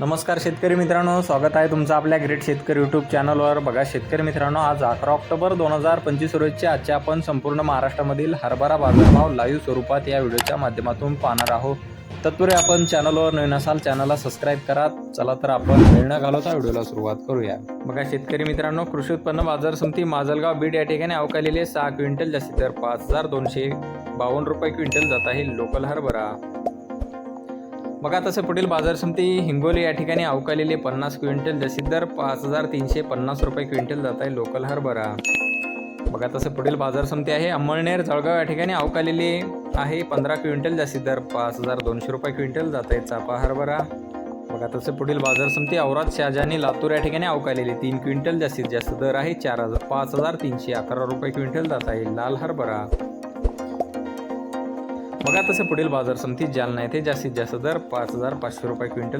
नमस्कार शेतकरी मित्रांनो स्वागत आहे तुमचं आपल्या ग्रेट शेतकरी यूट्यूब चॅनलवर बघा शेतकरी मित्रांनो आज अकरा ऑक्टोबर दोन हजार पंचवीस रोजच्या आजच्या आपण संपूर्ण महाराष्ट्रामधील हरभरा बाजारभाव लाईव्ह स्वरूपात या व्हिडिओच्या माध्यमातून पाहणार आहोत. तत्पूर्वी आपण चॅनलवर नवीन असाल चॅनलला सबस्क्राईब करा. चला तर आपण वेळ न घालवता व्हिडिओला सुरुवात करूया. बघा शेतकरी मित्रांनो कृषी उत्पन्न बाजार समिती माजलगाव बीड या ठिकाणी अवकालेले सहा क्विंटल जास्तीत तर पाच हजार दोनशे बावन्न रुपये क्विंटल जात आहे लोकल हरभरा. बघा तसं पुढील बाजार समिती हिंगोली या ठिकाणी अवकालेले पन्नास क्विंटल जास्तीत दर पाच हजार तीनशे पन्नास रुपये क्विंटल जात आहे लोकल हरभरा. बघा तसं पुढील बाजार समिती आहे. अंमळनेर जळगाव या ठिकाणी अवकालेले आहे पंधरा क्विंटल जास्तीत दर पाच हजार दोनशे रुपये क्विंटल जात आहे चापा हरभरा. बघा तसं पुढील बाजार समिती औरात शहाजानी लातूर या ठिकाणी अवकालेली तीन क्विंटल जास्तीत जास्त दर आहे चार हजार पाच हजार तीनशे अकरा रुपये क्विंटल जात आहे लाल हरभरा. बघा तसं पुढील बाजार समिती जालना येथे जास्तीत जास्त दर पाच हजार पाचशे रुपये क्विंटल